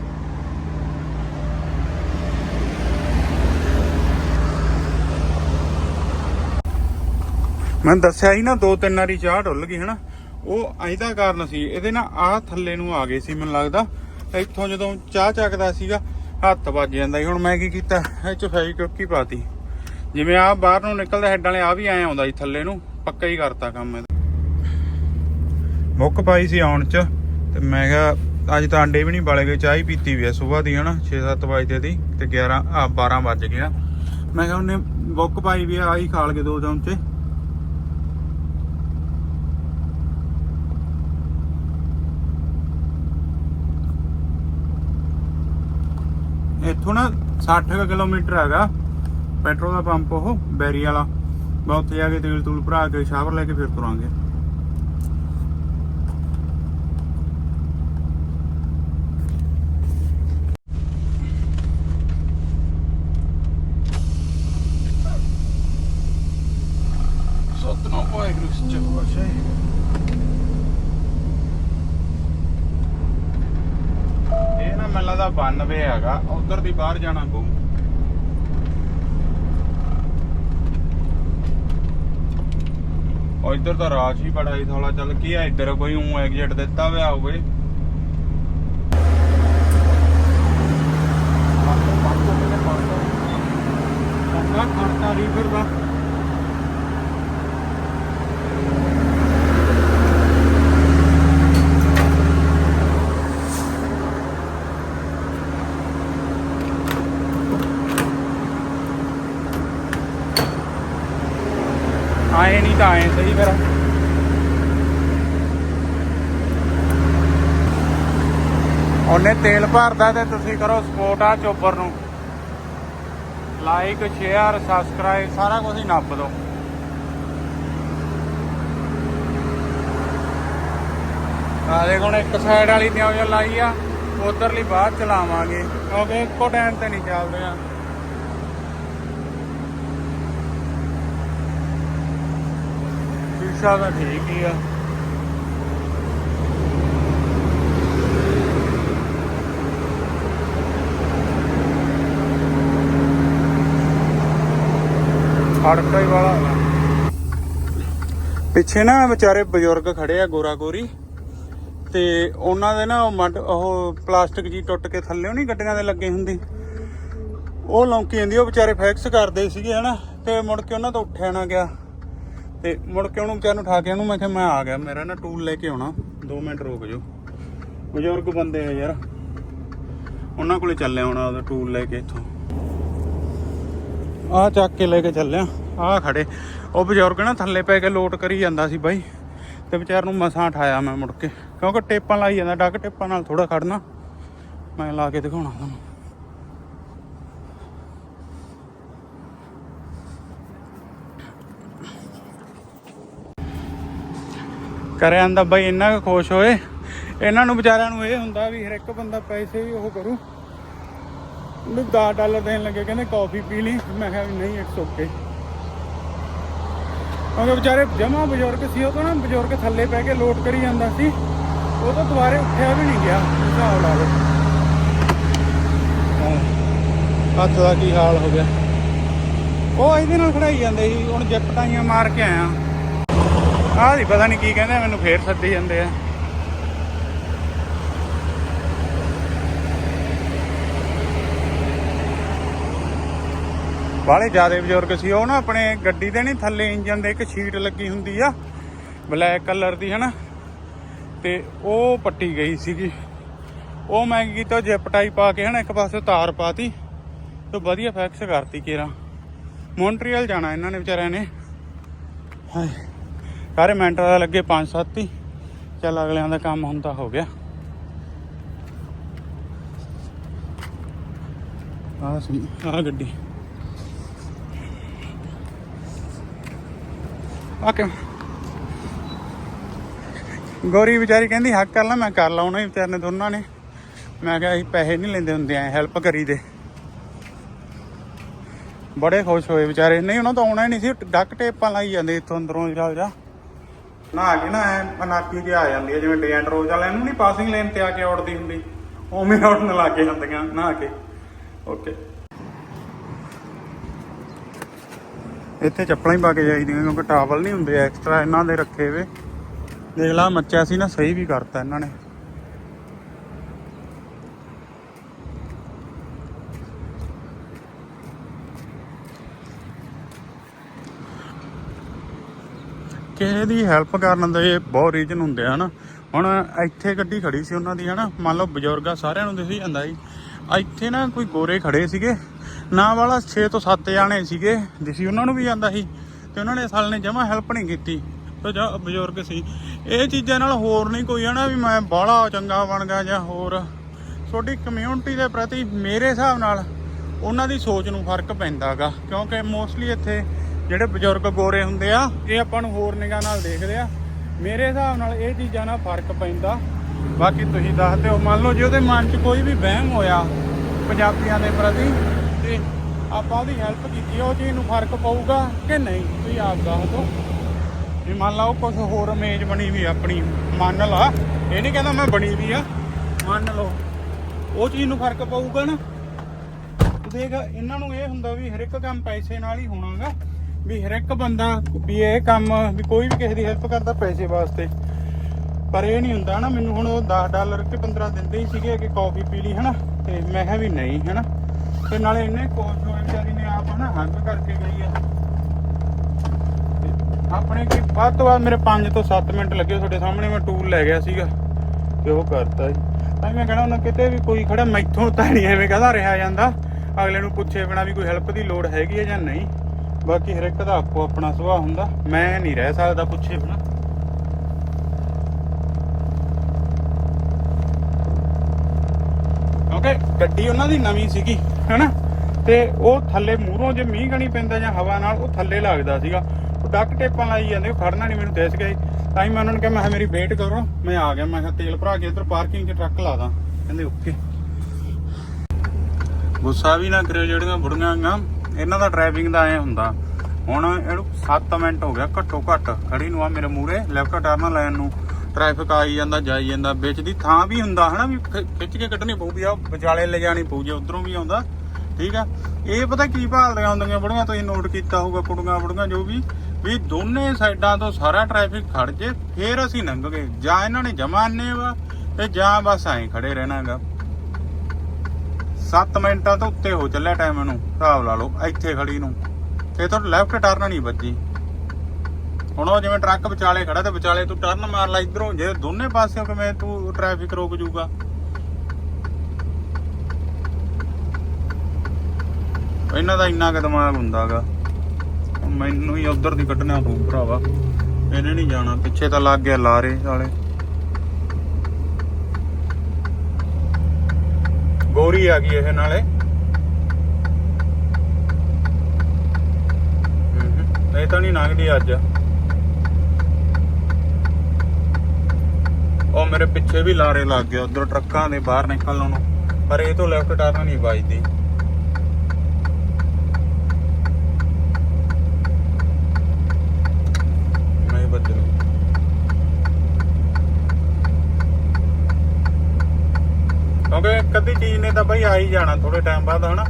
ਮੈਂ ਦੱਸਿਆ ਸੀ ਨਾ, ਦੋ ਤਿੰਨ ਵਾਰੀ ਚਾਹ ਡੁੱਲ ਗਈ, ਹਨਾ? ਉਹ ਇਹਦਾ ਕਾਰਨ ਸੀ, ਇਹਦੇ ਨਾਲ ਆਹ ਥੱਲੇ ਨੂੰ ਆ ਗਏ ਸੀ, ਮੈਨੂੰ ਲੱਗਦਾ। ਇੱਥੋਂ ਜਦੋਂ ਚਾਹ ਚੱਕਦਾ ਸੀਗਾ, ਹੱਥ ਵੱਜ ਜਾਂਦਾ ਸੀ। ਹੁਣ ਮੈਂ ਕੀ ਕੀਤਾ? ਇਹ ਚ ਫੈਈ ਕਿਉਂਕਿ ਪਾਤੀ। ਜਿਵੇਂ ਆ ਬਾਹਰ ਨੂੰ ਨਿਕਲਦਾ ਹੈਡ ਵਾਲੇ ਆ ਵੀ ਐ ਆਉਂਦਾ ਸੀ, ਥੱਲੇ ਨੂੰ। ਪੱਕਾ ਹੀ ਕਰਤਾ ਕੰਮ ਇਹਦਾ। ਮੁੱਕ ਪਾਈ ਸੀ ਆਉਣ ਚ, ਤੇ ਮੈਂ ਕਿਹਾ, ਅੱਜ ਤਾਂ ਅੰਡੇ ਵੀ ਨਹੀਂ ਬਾਲੇ ਗਏ, ਚਾਹ ਹੀ ਪੀਤੀ ਵੀ ਐ ਸਵੇਰ ਦੀ, ਹਨਾ? 6-7 ਵਜੇ ਦੀ ਤੇ 11 ਆ 12 ਵੱਜ ਗਿਆ ਮੈਂ ਕਿਹਾ ਉਹਨੇ ਬੁੱਕ ਪਾਈ ਵੀ ਆ, ਆਹੀ ਖਾਲ ਕੇ ਦੋ ਚਮਚੇ। ਇੱਥੋਂ ਨਾ 60 ਕੁ ਕਿਲੋਮੀਟਰ ਹੈਗਾ, ਪੈਟਰੋਲ ਦਾ ਪੰਪ ਉਹ, ਬੈਰੀ ਵਾਲਾ। ਮੈਂ ਉੱਥੇ ਜਾ ਕੇ ਤੇਲ ਤੂਲ ਭਰਾ ਕੇ ਸ਼ਾਵਰ ਲੈ ਕੇ ਫਿਰ ਤੁਰਾਂਗੇ। ਸਤਨਾਮ ਵਾਹਿਗੁਰੂ ਸੱਚਾ ਪਾਤਸ਼ਾਹ ਇਹ ਨਾ ਮੈਨੂੰ ਲੱਗਦਾ 92 ਹੈਗਾ ਉਧਰ ਦੀ ਬਾਹਰ ਜਾਣਾ ਪਊ। ਉਹ ਇੱਧਰ ਤਾਂ ਰਾਸ਼ ਹੀ ਬੜਾ ਹੀ ਥੋੜਾ ਚੱਲ ਕੀ ਆ ਇੱਧਰ ਕੋਈ ਉਂ ਐਗਜ਼ਿਟ ਦਿੱਤਾ ਹੋਇਆ ਹੋਵੇ। ਖੜਤਾ ਰੀਵਰ ਦਾ ਆਏ ਨਹੀਂ ਤਾਂ ਆਏ ਸਹੀ ਫਿਰ। ਉਹਨੇ ਤੇਲ ਭਰਦਾ ਤੇ ਤੁਸੀਂ ਕਰੋ ਸਪੋਰਟ ਆ ਚੋਬਰ ਨੂੰ। ਲਾਈਕ ਸ਼ੇਅਰ ਸਬਸਕ੍ਰਾਈਬ ਸਾਰਾ ਕੁਝ ਹੀ ਨੱਪ ਦਿਓ। ਆ ਦੇਖ ਹੁਣ ਇੱਕ ਸਾਈਡ ਵਾਲੀ ਨਿਊਜ਼ ਲਾਈ ਆ, ਉਧਰਲੀ ਬਾਅਦ ਚਲਾਵਾਂਗੇ, ਕਿਉਂਕਿ ਇੱਕੋ ਟਾਈਮ ਤੇ ਨਹੀਂ ਚੱਲਦੇ ਆ। ਰਿਕਸ਼ਾ ਤਾਂ ਠੀਕ ਹੀ ਆ। ਖੜਕਾ ਵਾਲਾ ਪਿੱਛੇ ਨਾ ਵਿਚਾਰੇ ਬਜ਼ੁਰਗ ਖੜੇ ਆ ਗੋਰਾ ਗੋਰੀ। ਤੇ ਉਹਨਾਂ ਦੇ ਨਾ ਉਹ ਪਲਾਸਟਿਕ ਜੀ ਟੁੱਟ ਕੇ ਥੱਲੇ ਨਹੀਂ ਗੱਡੀਆਂ ਦੇ ਲੱਗੇ ਹੁੰਦੀ। ਉਹ ਲੌਂਕੀ ਜਾਂਦੀ, ਉਹ ਵਿਚਾਰੇ ਫਿਕਸ ਕਰਦੇ ਸੀਗੇ ਹਨਾ। ਤੇ ਮੁੜ ਕੇ ਉਹਨਾਂ ਤੋਂ ਉੱਠਿਆ ਨਾ ਗਿਆ। ਤੇ ਮੁੜ ਕੇ ਉਹਨੂੰ ਵਿਚਾਰ ਨੂੰ ਉਠਾ ਕੇ ਉਹਨੂੰ, ਮੈਂ ਕਿਹਾ, ਮੈਂ ਆ ਗਿਆ, ਮੇਰਾ ਨਾ ਟੂਲ ਲੈ ਕੇ ਆਉਣਾ। 2 ਮਿੰਟ ਰੁਕ ਜਾਓ। ਬਜ਼ੁਰਗ ਬੰਦੇ ਆ ਯਾਰ। ਉਹਨਾਂ ਕੋਲੇ ਚੱਲਿਆ ਆਉਣਾ ਉਹਦਾ ਟੂਲ ਲੈ ਕੇ ਇੱਥੋਂ। ਆਹ ਚੱਕ ਕੇ ਲੈ ਕੇ ਚੱਲਿਆ। ਆਹ ਖੜੇ। ਉਹ ਬਜ਼ੁਰਗ ਨਾ ਥੱਲੇ ਪੈ ਕੇ ਲੋਟ ਕਰੀ ਜਾਂਦਾ ਸੀ ਬਾਈ। ਤੇ ਵਿਚਾਰ ਨੂੰ ਮਸਾਂ ਉਠਾਇਆ ਮੈਂ ਮੁੜ ਕੇ। ਕਿਉਂਕਿ ਟੇਪਾਂ ਲਾਈ ਜਾਂਦਾ ਡੱਕ ਟੇਪਾਂ ਨਾਲ ਥੋੜਾ ਖੜਨਾ ਮੈਂ ਲਾ ਕੇ ਦਿਖਾਉਣਾ ਤੁਹਾਨੂੰ। ਕਰਿਆ ਜਾਂਦਾ ਬਾਈ, ਇੰਨਾ ਕੁ ਖੁਸ਼ ਹੋਏ। ਇਹਨਾਂ ਨੂੰ ਵਿਚਾਰਿਆਂ ਨੂੰ ਇਹ ਹੁੰਦਾ ਵੀ ਹਰ ਇੱਕ ਬੰਦਾ ਪੈਸੇ ਵੀ ਉਹ ਕਰੂ। ਨੂੰ 10 ਡਾਲਰ ਦੇਣ ਲੱਗੇ, ਕਹਿੰਦੇ ਕਾਫੀ ਪੀ ਲਈ। ਮੈਂ ਕਿਹਾ ਵੀ ਨਹੀਂ ਇਟਸ ਓਕੇ ਕਿਉਂਕਿ ਵਿਚਾਰੇ ਜਮਾ ਬਜ਼ੁਰਗ ਸੀ, ਉਹ ਤਾਂ ਨਾ ਬਜ਼ੁਰਗ ਥੱਲੇ ਪੈ ਕੇ ਲੋਟ ਕਰੀ ਜਾਂਦਾ ਸੀ। ਉਹ ਤਾਂ ਦੁਬਾਰੇ ਉੱਠਿਆ ਵੀ ਨਹੀਂ ਗਿਆ ਹਿਸਾਬ ਲਾ ਲਓ ਹੱਥ ਦਾ ਕੀ ਹਾਲ ਹੋ ਗਿਆ? ਉਹ ਇਹਦੇ ਨਾਲ ਖੜਾਈ ਜਾਂਦੇ ਸੀ, ਹੁਣ ਜੱਟਾਈਆਂ ਮਾਰ ਕੇ ਆਇਆ। ਆਹ ਨਹੀਂ ਪਤਾ ਨਹੀਂ ਕੀ ਕਹਿੰਦੇ ਮੈਨੂੰ ਫੇਰ ਸੱਦੀ ਜਾਂਦੇ ਆ। ਬਾਲੇ ਜਿਆਦੇ ਬਜ਼ੁਰਗ ਸੀ, ਉਹ ਨਾ ਆਪਣੇ ਗੱਡੀ ਦੇ ਨਹੀਂ ਥੱਲੇ ਇੰਜਨ ਦੇ ਇੱਕ ਸ਼ੀਟ ਲੱਗੀ ਹੁੰਦੀ ਆ, ਬਲੈਕ ਕਲਰ ਦੀ, ਹਨਾ? ਤੇ ਉਹ ਪੱਟੀ ਗਈ ਸੀਗੀ। ਉਹ ਮੈਂ ਕੀ ਕੀਤਾ ਜਿਪ ਟਾਈ ਪਾ ਕੇ, ਹਨਾ, ਇੱਕ ਪਾਸੇ ਤਾਰ ਪਾਤੀ, ਤੇ ਵਧੀਆ ਫੈਕਸ ਕਰਤੀ ਕੇਰਾ। ਮੌਂਟਰੀਅਲ ਜਾਣਾ ਇਹਨਾਂ ਨੇ ਵਿਚਾਰਿਆਂ ਨੇ। ਹਾਏ। ਸਾਰੇ ਮਿੰਟ ਦਾ ਲੱਗੇ 5-7 ਹੀ। ਚੱਲ ਅਗਲਿਆਂ ਦਾ ਕੰਮ ਹੁੰਦਾ ਹੋ ਗਿਆ। ਆਹ ਸੀ ਆਹ ਗੱਡੀ। ਓਕੇ ਗੋਰੀ ਵਿਚਾਰੀ ਕਹਿੰਦੀ, ਹੱਕ ਕਰ ਲੈ, ਮੈਂ ਕਰ ਲਾ, ਉਹਨਾਂ ਹੀ ਵਿਚਾਰ ਨੇ ਦੋਨਾਂ ਨੇ। ਮੈਂ ਕਿਹਾ, ਅਸੀਂ ਪੈਸੇ ਨਹੀਂ ਲੈਂਦੇ ਹੁੰਦੇ, ਐ ਹੈਲਪ ਕਰੀ ਦੇ। ਬੜੇ ਖੁਸ਼ ਹੋਏ ਵਿਚਾਰੇ। ਨਹੀਂ, ਉਹਨਾਂ ਤੋਂ ਆਉਣਾ ਹੀ ਨਹੀਂ ਸੀ। ਡੱਕ ਟੇਪਾਂ ਲਾਈ ਜਾਂਦੇ ਇੱਥੋਂ ਅੰਦਰੋਂ ਚੱਲ ਜਾ ਨਾ ਕੇ ਨਾ, ਐ ਅਨਾਕੀ ਕੇ ਆ ਜਾਂਦੀ ਹੈ, ਜਿਵੇਂ ਡੈਂਟ ਰੋਜ਼ ਵਾਲਿਆਂ ਨੂੰ ਨਹੀਂ ਪਾਸਿੰਗ ਲੇਨ ਤੇ ਆ ਕੇ ਉੜਦੀ ਹੁੰਦੀ। ਉਵੇਂ ਉੜਨ ਲੱਗ ਕੇ ਜਾਂਦੀਆਂ, ਨਾ ਕੇ। ਓਕੇ ਇੱਥੇ ਚੱਪਲਾਂ ਹੀ ਪਾ ਕੇ ਜਾਈਦੀਆਂ, ਕਿਉਂਕਿ ਟਾਵਲ ਨਹੀਂ ਹੁੰਦੇ ਐਕਸਟਰਾ ਇਹਨਾਂ ਦੇ ਰੱਖੇ ਵੇ। ਦੇਖ ਲਾ, ਮੱਚਿਆ ਸੀ ਨਾ, ਸਹੀ ਵੀ ਕਰਤਾ ਇਹਨਾਂ ਨੇ। ਕਿਸੇ ਦੀ ਹੈਲਪ ਕਰਨ ਦੇ ਬਹੁਤ ਰੀਜਨ ਹੁੰਦੇ ਆ, ਹਨਾ? ਹੁਣ ਇੱਥੇ ਗੱਡੀ ਖੜੀ ਸੀ ਉਹਨਾਂ ਦੀ, ਹਨਾ? ਮੰਨ ਲਓ ਬਜ਼ੁਰਗਾ ਸਾਰਿਆਂ ਨੂੰ ਦਿਸੀ ਜਾਂਦਾ ਸੀ। ਇੱਥੇ ਨਾ ਕੋਈ ਗੋਰੇ ਖੜੇ ਸੀਗੇ। ਨਾ ਵਾਲਾ 6 ਤੋਂ 7 ਜਾਣੇ ਸੀਗੇ, ਦਿਸੀ ਉਹਨਾਂ ਨੂੰ ਵੀ ਜਾਂਦਾ ਸੀ। ਤੇ ਉਹਨਾਂ ਨੇ ਸਾਲ ਨੇ ਜਮਾ ਹੈਲਪ ਨਹੀਂ ਕੀਤੀ। ਤੇ ਜਾਂ ਬਜ਼ੁਰਗ ਸੀ। ਇਹ ਚੀਜ਼ਾਂ ਨਾਲ ਹੋਰ ਨਹੀਂ ਕੋਈ, ਹਨਾ, ਵੀ ਮੈਂ ਬਾਹਲਾ ਚੰਗਾ ਬਣ ਗਿਆ ਜਾਂ ਹੋਰ। ਤੁਹਾਡੀ ਕਮਿਊਨਿਟੀ ਦੇ ਪ੍ਰਤੀ ਮੇਰੇ ਹਿਸਾਬ ਨਾਲ ਉਹਨਾਂ ਦੀ ਸੋਚ ਨੂੰ ਫ਼ਰਕ ਪੈਂਦਾਗਾ। ਕਿਉਂਕਿ ਮੋਸਟਲੀ ਇੱਥੇ ਜਿਹੜੇ ਬਜ਼ੁਰਗ ਗੋਰੇ ਹੁੰਦੇ ਆ, ਇਹ ਆਪਾਂ ਨੂੰ ਹੋਰ ਨਿਗਾਹ ਨਾਲ ਦੇਖਦੇ ਆ। ਮੇਰੇ ਹਿਸਾਬ ਨਾਲ ਇਹ ਚੀਜ਼ਾਂ ਨਾਲ ਫ਼ਰਕ ਪੈਂਦਾ। ਬਾਕੀ ਤੁਸੀਂ ਦੱਸ ਦਿਓ ਮੰਨ ਲਓ ਜੇ ਉਹਦੇ ਮਨ 'ਚ ਕੋਈ ਵੀ ਵਹਿਮ ਹੋਇਆ ਪੰਜਾਬੀਆਂ ਦੇ ਪ੍ਰਤੀ, ਤੇ ਆਪਾਂ ਉਹਦੀ ਹੈਲਪ ਕੀਤੀ, ਉਹ ਚੀਜ਼ ਨੂੰ ਫ਼ਰਕ ਪਊਗਾ ਕਿ ਨਹੀਂ? ਤੁਸੀਂ ਆਪ ਦੱਸ ਦਿਓ। ਵੀ ਮੰਨ ਲਓ ਕੁਝ ਹੋਰ ਇਮੇਜ ਬਣੀ ਵੀ ਆਪਣੀ, ਮੰਨ ਲਾ, ਇਹ ਨਹੀਂ ਕਹਿੰਦਾ ਮੈਂ ਬਣੀ ਵੀ ਆ, ਮੰਨ ਲਓ। ਉਹ ਚੀਜ਼ ਨੂੰ ਫ਼ਰਕ ਪਊਗਾ ਨਾ। ਦੇਖ, ਇਹਨਾਂ ਨੂੰ ਇਹ ਹੁੰਦਾ ਵੀ ਹਰ ਇੱਕ ਕੰਮ ਪੈਸੇ ਨਾਲ ਹੀ ਹੋਣਾਗਾ। ਵੀ ਹਰ ਇੱਕ ਬੰਦਾ ਵੀ ਇਹ ਕੰਮ ਵੀ ਕੋਈ ਵੀ ਕਿਸੇ ਦੀ ਹੈਲਪ ਕਰਦਾ ਪੈਸੇ ਵਾਸਤੇ। ਪਰ ਇਹ ਨਹੀਂ ਹੁੰਦਾ ਨਾ, ਮੈਨੂੰ ਹੁਣ ਉਹ 10 ਡਾਲਰ ਕਿ 15 ਦਿੰਦੇ ਹੀ ਸੀਗੇ ਕਿ ਕਾਫੀ ਪੀ ਲਈ, ਹਨਾ? ਤੇ ਮੈਂ ਕਿਹਾ ਵੀ ਨਹੀਂ, ਹਨਾ? ਤੇ ਨਾਲੇ ਇੰਨੇ ਕੋਚ ਹੋਏ ਵਿਚਾਰੀ ਨੇ ਆਪ ਹਨਾ ਹੱਗ ਕਰਕੇ ਗਈ ਆ। ਆਪਣੇ ਕੀ ਵੱਧ ਤੋਂ ਵੱਧ ਮੇਰੇ 5 ਤੋਂ 7 ਮਿੰਟ ਲੱਗੇ ਤੁਹਾਡੇ ਸਾਹਮਣੇ, ਮੈਂ ਟੂਲ ਲੈ ਗਿਆ ਸੀਗਾ। ਤੇ ਉਹ ਕਰਤਾ ਜੀ। ਤਾਂ ਮੈਂ ਕਹਿਣਾ, ਉਹਨਾਂ ਕਿਤੇ ਵੀ ਕੋਈ ਖੜਾ ਮੈਥੋਂ ਤਾਂ ਨਹੀਂ ਐਵੇਂ ਕਹਦਾ ਰਿਹਾ ਜਾਂਦਾ। ਅਗਲੇ ਨੂੰ ਪੁੱਛੇ ਬਿਨਾ ਵੀ ਕੋਈ ਹੈਲਪ ਦੀ ਲੋੜ ਹੈਗੀ ਹੈ ਜਾਂ ਨਹੀਂ। ਬਾਕੀ ਹਰ ਇੱਕ ਦਾ ਆਪੋ ਆਪਣਾ ਸੁਭਾਅ ਹੁੰਦਾ। ਮੈਂ ਨਹੀਂ ਰਹਿ ਸਕਦਾ ਪੁੱਛੇ ਬਿਨਾ। ਕਿਉਂਕਿ ਗੱਡੀ ਉਹਨਾਂ ਦੀ ਨਵੀਂ ਸੀਗੀ, ਹੈਨਾ? ਤੇ ਉਹ ਥੱਲੇ ਮੂਹਰੋਂ ਜੇ ਮੀਂਹ ਗਣੀ ਪੈਂਦਾ ਜਾਂ ਹਵਾ ਨਾਲ, ਉਹ ਥੱਲੇ ਲੱਗਦਾ ਸੀਗਾ। ਉਹ ਡੱਕ ਟੇਪਾਂ ਲਾਈ ਜਾਂਦੇ, ਉਹ ਖੜਨਾ ਨਹੀਂ ਮੈਨੂੰ ਦਿਸ ਗਏ ਤਾਂ ਹੀ ਮੈਂ ਉਹਨਾਂ ਨੂੰ ਕਿਹਾ, ਮੈਂ ਕਿਹਾ, ਮੇਰੀ ਵੇਟ ਕਰੋ। ਮੈਂ ਆ ਗਿਆ, ਮੈਂ ਕਿਹਾ, ਤੇਲ ਭਰਾ ਕੇ ਇੱਧਰ ਪਾਰਕਿੰਗ 'ਚ ਟਰੱਕ ਲਾ ਦਾਂ। ਕਹਿੰਦੇ, ਓਕੇ। ਗੁੱਸਾ ਵੀ ਨਾ ਕਰਿਓ ਜਿਹੜੀਆਂ ਬੁੜੀਆਂ ਆਂ ਇਹਨਾਂ ਦਾ ਡਰਾਈਵਿੰਗ ਦਾ ਐ ਹੁੰਦਾ। ਹੁਣ ਇਹਨੂੰ 7 ਮਿੰਟ ਹੋ ਗਿਆ, ਘੱਟੋ ਘੱਟ। ਖੜੀ ਨੂੰ ਆ ਮੇਰੇ ਮੂਹਰੇ ਲੈਫਟ ਟਰਨ ਲੈਣ ਨੂੰ। ਟ੍ਰੈਫਿਕ ਆਈ ਜਾਂਦਾ, ਜਾਈ ਜਾਂਦਾ। ਵਿੱਚ ਦੀ ਥਾਂ ਵੀ ਹੁੰਦਾ, ਹਨਾ, ਵੀ ਖਿੱਚ ਕੇ ਕੱਢਣੀ ਪਊਗੀ। ਵੀ ਆ ਵਿਚਾਲੇ ਲੈ ਜਾਣੀ ਪਊ ਜੇ ਉਧਰੋਂ ਵੀ ਆਉਂਦਾ। ਠੀਕ ਆ? ਇਹ ਪਤਾ ਕੀ ਭਾਲਦੀਆਂ ਹੁੰਦੀਆਂ? ਬੜੀਆਂ, ਤੁਸੀਂ ਨੋਟ ਕੀਤਾ ਹੋਊਗਾ, ਕੁੜੀਆਂ, ਬੜੀਆਂ, ਜੋ ਵੀ। ਵੀ ਦੋਨੇ ਸਾਈਡਾਂ ਤੋਂ ਸਾਰਾ ਟ੍ਰੈਫਿਕ ਖੜ ਜੇ, ਫੇਰ ਅਸੀਂ ਲੰਘ ਗਏ। ਜਾਂ ਇਹਨਾਂ ਨੇ ਜਮਾ ਵਾ, ਤੇ ਜਾਂ ਬਸ ਐਂ ਖੜੇ ਰਹਿਣਾਗਾ। 7 ਮਿੰਟਾਂ ਤੋਂ ਉੱਤੇ ਹੋ ਚੱਲਿਆ ਟਾਈਮ ਨੂੰ ਹਿਸਾਬ ਲਾ ਲਓ, ਇੱਥੇ ਖੜੀ ਨੂੰ। ਤੇ ਤੋਂ ਲੈਫਟ ਟਰਨ ਨਹੀਂ ਵੱਜੀ। ਹੁਣ ਉਹ ਜਿਵੇਂ ਟਰੱਕ ਵਿਚਾਲੇ ਖੜਾ ਤੇ ਵਿਚਾਲੇ ਤੂੰ ਟਰਨ ਮਾਰ ਲੈ ਇਧਰੋਂ, ਜੇ ਦੋਨੇ ਪਾਸਿਓਂ ਕਿਵੇਂ ਤੂੰ ਟ੍ਰੈਫਿਕ ਰੋਕ ਜੂਗਾ? ਇਹਨਾਂ ਦਾ ਇੰਨਾ ਕੁ ਦਿਮਾਗ ਹੁੰਦਾਗਾ। ਮੈਨੂੰ ਹੀ ਉਧਰ ਦੀ ਕੱਢਣਾ ਪਊ ਭਰਾਵਾ। ਇਹਨੇ ਨਹੀਂ ਜਾਣਾ, ਪਿੱਛੇ ਤਾਂ ਲੱਗ ਗਿਆ ਲਾਰੇ ਵਾਲੇ। ਗੋਰੀ ਆ ਗਈ ਇਹ ਨਾਲੇ। ਹਮ, ਇਹ ਤਾਂ ਨਹੀਂ ਲੰਘਦੀ ਅੱਜ। ਉਹ ਮੇਰੇ ਪਿੱਛੇ ਵੀ ਲਾਰੇ ਲੱਗ ਗਏ ਉਧਰ ਟਰੱਕਾਂ ਦੇ ਬਾਹਰ ਨਿਕਲਣ ਨੂੰ। ਪਰ ਇਹ ਤੋਂ ਲੈਫਟ ਟਰਨ ਨਹੀਂ ਵੱਜਦੀ ਨਹੀਂ ਵੱਜਣੀ ਕਿਉਂਕਿ ਚੀਜ਼ ਨੇ ਤਾਂ ਬਈ ਆ ਹੀ ਜਾਣਾ ਥੋੜੇ ਟਾਈਮ ਬਾਅਦ, ਹਨਾ?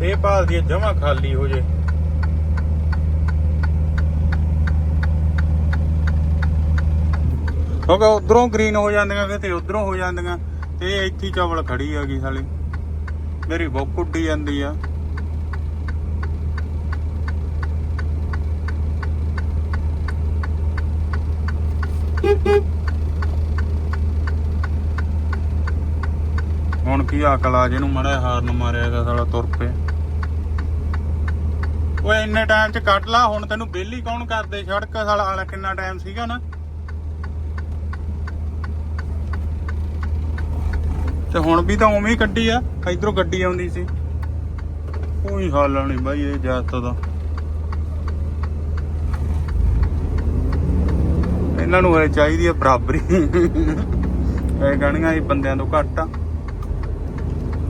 ਤੇ ਇਹ ਭਾਲਦੀ ਜਮਾ ਖਾਲੀ ਹੋ ਜੇ। ਕਿਉਂਕਿ ਉਧਰੋਂ ਗ੍ਰੀਨ ਹੋ ਜਾਂਦੀਆਂ ਕਿਤੇ ਉਧਰੋਂ ਹੋ ਜਾਂਦੀਆਂ। ਤੇ ਇੱਥੇ ਚਾਵਲ ਚਵਲ ਖੜੀ ਹੈਗੀ ਸਾਲੀ। ਮੇਰੀ ਬੁੱਕ ਉੱਡੀ ਜਾਂਦੀ ਆ ਹੁਣ ਕੀ ਅਕਲ ਆ ਜਿਹਨੂੰ ਮੜਾ ਹਾਰਨ ਮਾਰਿਆਗਾ ਸਾਲਾ ਤੁਰ ਪਏ। ਓਏ ਇੰਨੇ ਟਾਈਮ ਚ ਕੱਟ ਲਾ, ਹੁਣ ਤੈਨੂੰ ਬੇਲੀ ਕੌਣ ਕਰਦੇ? ਸੜਕ ਸਾਲਾ ਵਾਲਾ ਕਿੰਨਾ ਟਾਈਮ ਸੀਗਾ ਨਾ? ਤੇ ਹੁਣ ਵੀ ਤਾਂ ਉਵੇਂ ਹੀ ਕੱਢੀ ਆ, ਇਧਰੋਂ ਗੱਡੀ ਆਉਂਦੀ ਸੀ। ਕੋਈ ਹਾਲ ਨਹੀਂ ਬਾਈ ਇਹ ਜਾਤ ਦਾ। ਇਹਨਾਂ ਨੂੰ ਇਹ ਚਾਹੀਦੀ ਹੈ ਬਰਾਬਰੀ। ਇਹ ਗਣੀਆਂ ਇਹ ਬੰਦਿਆਂ ਤੋਂ ਘੱਟ ਆ।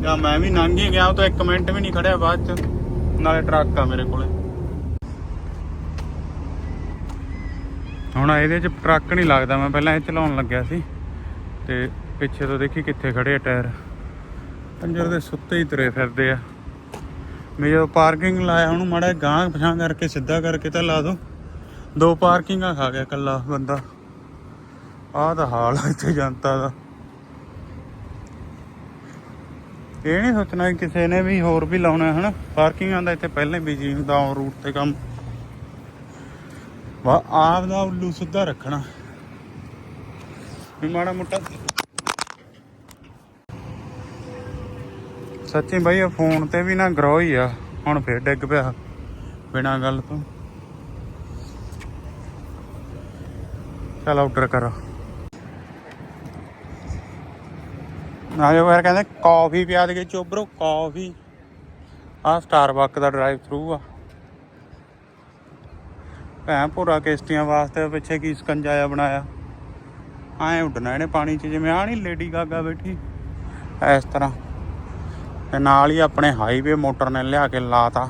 ਜਾਂ ਮੈਂ ਵੀ ਲੰਘ ਹੀ ਗਿਆ, ਉਹ ਤਾਂ 1 ਮਿੰਟ ਵੀ ਨਹੀਂ ਖੜਿਆ ਬਾਅਦ ਚ। ਨਾਲੇ ਟਰੱਕ ਆ ਮੇਰੇ ਕੋਲੇ। ਹੁਣ ਇਹਦੇ ਚ ਟਰੱਕ ਨਹੀਂ ਲੱਗਦਾ, ਮੈਂ ਪਹਿਲਾਂ ਇਹ ਚਲਾਉਣ ਲੱਗਿਆ ਸੀ। ਤੇ ਪਿੱਛੇ ਤੋਂ ਦੇਖੀ ਕਿੱਥੇ ਖੜੇ ਆ ਟਾਇਰ। ਪੰਜਰ ਦੇ ਸੁੱਤੇ ਹੀ ਤੁਰੇ ਫਿਰਦੇ ਆ। ਮੈਂ ਜਦੋਂ ਪਾਰਕਿੰਗ ਲਾਇਆ, ਉਹਨੂੰ ਮਾੜਾ ਜਿਹਾ ਗਾਂਹ ਪਛਾਂ ਕਰਕੇ, ਸਿੱਧਾ ਕਰਕੇ ਤਾਂ ਲਾ ਦੋ। ਦੋ ਪਾਰਕਿੰਗਾਂ ਖਾ ਗਿਆ ਕੱਲਾ ਬੰਦਾ। ਆਹ ਤਾਂ ਹਾਲ ਆ ਇੱਥੇ ਜਨਤਾ ਦਾ। ਇਹ ਨਹੀਂ ਸੋਚਣਾ ਕਿ ਕਿਸੇ ਨੇ ਵੀ ਹੋਰ ਵੀ ਲਾਉਣਾ ਹੈ ਹਨਾ। ਪਾਰਕਿੰਗਾਂ ਦਾ ਇੱਥੇ ਪਹਿਲਾਂ ਹੀ ਬਿਜ਼ੀ ਹੁੰਦਾ ਔਨ ਰੂਟ ਤੇ ਕੰਮ। ਵਾ ਆਪ ਦਾ ਉੱਲੂ ਸਿੱਧਾ ਰੱਖਣਾ। ਵੀ ਮਾੜਾ ਮੋਟਾ ਸੱਚੀ ਬਾਈ, ਇਹ ਫੋਨ ਤੇ ਵੀ ਨਾ ਗਰੋ ਹੀ ਆ। ਹੁਣ ਫੇਰ ਡਿੱਗ ਪਿਆ ਬਿਨਾਂ ਗੱਲ ਤੋਂ। ਚਲ ਆਰਡਰ ਕਰੋ। ਆਜੋ ਯਾਰ ਕਹਿੰਦੇ ਕਾਫੀ ਪਿਆ ਦੇ ਚੋਬਰੋ ਕਾਫੀ ਆ ਸਟਾਰਬਕ ਦਾ ਡਰਾਈਵ ਥਰੂ ਆ। ਭੈਂ ਪੂਰਾ ਕਿਸ਼ਤੀਆਂ ਵਾਸਤੇ ਪਿੱਛੇ ਕੀ ਸਕੰਜਾ ਆ ਬਣਾਇਆ। ਐ ਉੱਡਣਾ ਇਹਨੇ ਪਾਣੀ 'ਚ ਜਿਵੇਂ ਆ ਨਹੀਂ ਲੇਡੀ ਗਾਗਾ ਬੈਠੀ। ਇਸ ਤਰ੍ਹਾਂ। ਤੇ ਨਾਲ ਹੀ ਆਪਣੇ ਹਾਈਵੇ ਮੋਟਰ ਨੇ ਲਿਆ ਕੇ ਲਾਤਾ।